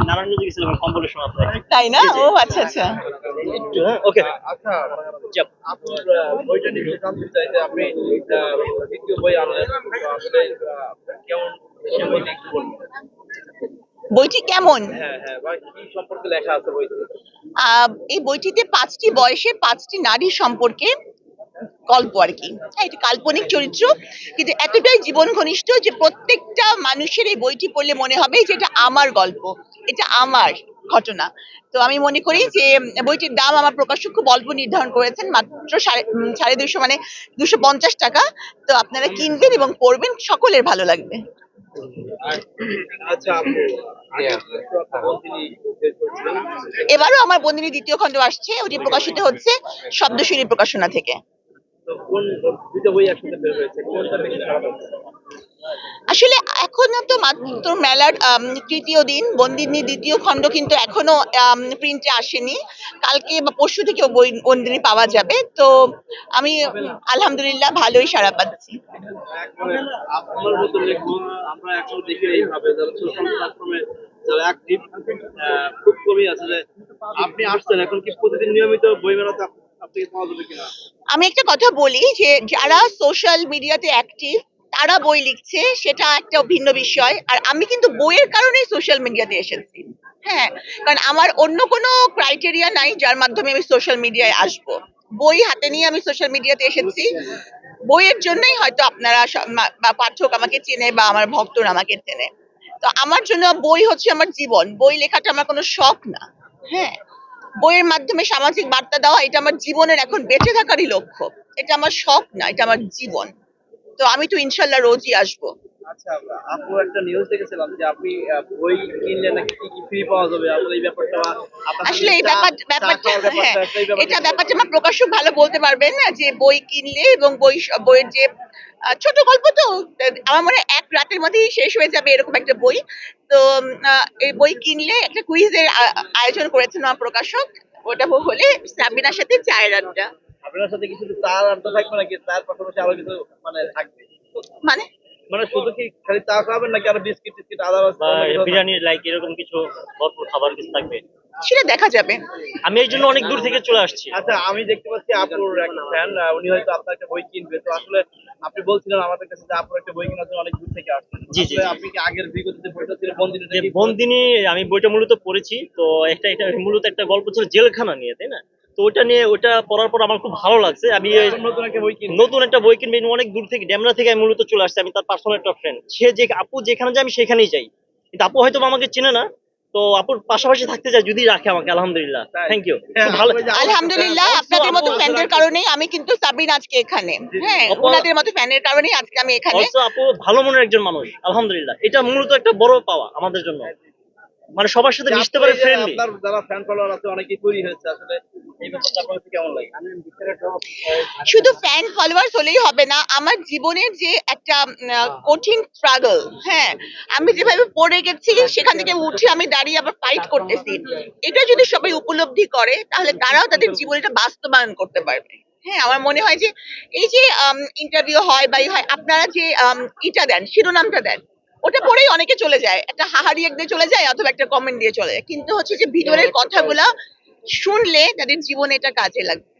নারায়ণগঞ্জে গেছিলাম কম্পিটিশন আপনার তাই না? ও আচ্ছা আচ্ছা। একটু হ্যাঁ ওকে আচ্ছা আপনার বইটা নিয়ে জানতে চাই যে আপনি দ্বিতীয় বই আনলেন আসলে কেমন সে বইটা একটু বলুন। বইটি কেমন? হ্যাঁ হ্যাঁ সম্পর্কে লেখা আছে বইতে আহ, এই বইটিতে পাঁচটি বয়সে পাঁচটি নারী সম্পর্কে গল্প আর কি। হ্যাঁ এটা কাল্পনিক চরিত্র। কিন্তু এতটাই জীবন ঘনিষ্ঠ যে প্রত্যেকটা মানুষের এই বইটি পড়লে মনে হবে যে এটা আমার গল্প এটা আমার ঘটনা। তো আমি মনে করি যে বইটির দাম আমার প্রকাশক খুব অল্প নির্ধারণ করেছেন মাত্র সাড়ে দুশো মানে দুশো পঞ্চাশ টাকা। তো আপনারা কিনবেন এবং পড়বেন সকলের ভালো লাগবে। আচ্ছা বন্ধুনি করেছিলেন এবারও আমার বন্দিনী দ্বিতীয় খণ্ড আসছে ওটি প্রকাশিত হচ্ছে শব্দশিনী প্রকাশনা থেকে। তো কোন দুটো বই একসাথে বের হয়েছে কোনটা বেশি খারাপ আসলে এখনও তো মাত্র মেলার তৃতীয় দিন বন্দিনী দ্বিতীয় খণ্ড কিন্তু এখনও প্রিন্টে আসেনি। কালকে বা পরশু থেকে বই বন্দিনী পাওয়া যাবে। তো আমি আলহামদুলিল্লাহ ভালোই সাড়া পাচ্ছি। আপনার মতো লেখক আমরা এখন দেখি এইভাবে যারা সোশ্যাল প্ল্যাটফর্মে যারা অ্যাক্টিভ খুব কমই আছে। যে আপনি আসছেন এখন কি প্রতিদিন নিয়মিত বই মেলাতে আপ- আপনাকে পাওয়া যাবে কিনা? আমি একটা কথা বলি যে যারা সোশ্যাল মিডিয়াতে অ্যাক্টিভ তারা বই লিখছে, সেটা একটা ভিন্ন বিষয়। আর আমি কিন্তু বইয়ের কারণেই সোশ্যাল মিডিয়াতে এসেছি। হ্যাঁ কারণ আমার অন্য কোনো ক্রাইটেরিয়া নাই যার মাধ্যমে আমি সোশ্যাল মিডিয়ায় আসব। বই হাতে নিয়ে আমি সোশ্যাল মিডিয়াতে এসেছি। বইয়ের জন্যই হয়তো আপনারা বা পাঠক আমাকে চেনে বা আমার ভক্তরা আমাকে চেনে। তো আমার জন্য বই হচ্ছে আমার জীবন। বই লেখাটা আমার কোনো শখ না। হ্যাঁ বইয়ের মাধ্যমে সামাজিক বার্তা দেওয়া এটা আমার জীবনের এখন বেঁচে থাকারই লক্ষ্য। এটা আমার শখ না, এটা আমার জীবন। তো আমি তো ইনশাল্লাহ রোজই আসব। আচ্ছা আপু একটা নিউজ দেখেছিলাম যে আপনি বই কিনলে নাকি কি কি ফ্রি পাওয়া যাবে? আসলে এই ব্যাপারটা আসলে এই ব্যাপার ব্যাপারটা হ্যাঁ এটা ব্যাপারটা আমার প্রকাশক ভালো বলতে পারবেন না যে বই কিনলে এবং বই বইয়ের যে ছোট গল্প তো আমার মনে এক রাতের মধ্যেই শেষ হয়ে যাবে এরকম একটা বই। তো এই বই কিনলে একটা কুইজের আয়োজন করেছেন আমার প্রকাশক। ওটা হলে সাবিনার সাথে চায়ের আড্ডা। আপনার সাথে কিছু চার আড্ডা থাকবে নাকি? তার পাশাপাশি আরও কিছু মানে থাকবে? মানে? মানে শুধু কি খালি চা খাবেন নাকি আরও বিস্কিট টিস্কিট আদার্স বিরিয়ানি লাইক এরকম কিছু ভরপুর খাবার কিছু থাকবে? সেটা দেখা যাবে। আমি এই জন্য অনেক দূর থেকে চলে আসছি। আচ্ছা আমি দেখতে পাচ্ছি আপুর একটা ফ্যান উনি হয়তো আপনার একটা বই কিনবে। তো আসলে আপনি বলছিলেন আমাদের কাছে যে আপুর একটা বই কেনার জন্য অনেক দূর থেকে আসছেন। জি, জি। আপনি কি আগের বিগত যে বইটা ছিল বন্দিনী যে বন্দিনী আমি বইটা মূলত পড়েছি তো একটা এটা মূলত একটা গল্প ছিল জেলখানা নিয়ে তাই না? তো ওটা নিয়ে ওটা পড়ার পর আমার খুব ভালো লাগছে। আমি নতুন একটা বই কিনবেন নতুন একটা বই কিনবে অনেক দূর থেকে ডেমরা থেকে আমি মূলত চলে আসছি। আমি তার পার্সোনাল একটা ফ্রেন্ড সে যে আপু যেখানে যায় আমি সেখানেই যাই। কিন্তু আপু হয়তো আমাকে চেনে না। তো আপুর পাশাপাশি থাকতে চাই যদি রাখে আমাকে আলহামদুলিল্লাহ? থ্যাংক ইউ আলহামদুলিল্লাহ আপনাদের মতো ফ্যানদের কারণেই আমি কিন্তু সাবিন আজকে এখানে। হ্যাঁ আপু- ওনাদের মতো ফ্যানের কারণেই আজকে আমি এখানে। অলসো আপু ভালো মনের একজন মানুষ আলহামদুলিল্লাহ। এটা মূলত একটা বড় পাওয়া আমাদের জন্য। মানে সবার সাথে মিশতে পারে ফ্রেন্ডলি আপনার যারা ফ্যান ফলোয়ার আছে অনেকেই তৈরি হয়েছে আসলে। শুধু ফ্যান ফলোয়ার্স হলেই হবে না আমার জীবনের যে একটা কঠিন স্ট্রাগল হ্যাঁ আমি যেভাবে পড়ে গেছি সেখান থেকে উঠে আমি দাঁড়িয়ে আবার ফাইট করতেছি। এটা যদি সবাই উপলব্ধি করে তাহলে তারাও তাদের জীবনে এটা বাস্তবায়ন করতে পারবে। হ্যাঁ আমার মনে হয় যে এই যে ইন্টারভিউ হয় বা ই হয় আপনারা যে ইটা দেন শিরোনামটা দেন ওটা পরেই অনেকে চলে যায়। একটা হাহারি এক দিয়ে চলে যায় অথবা একটা কমেন্ট দিয়ে চলে যায়। কিন্তু হচ্ছে যে ভিতরের কথাগুলা শুনলে তাদের জীবনে এটা কাজে লাগবে।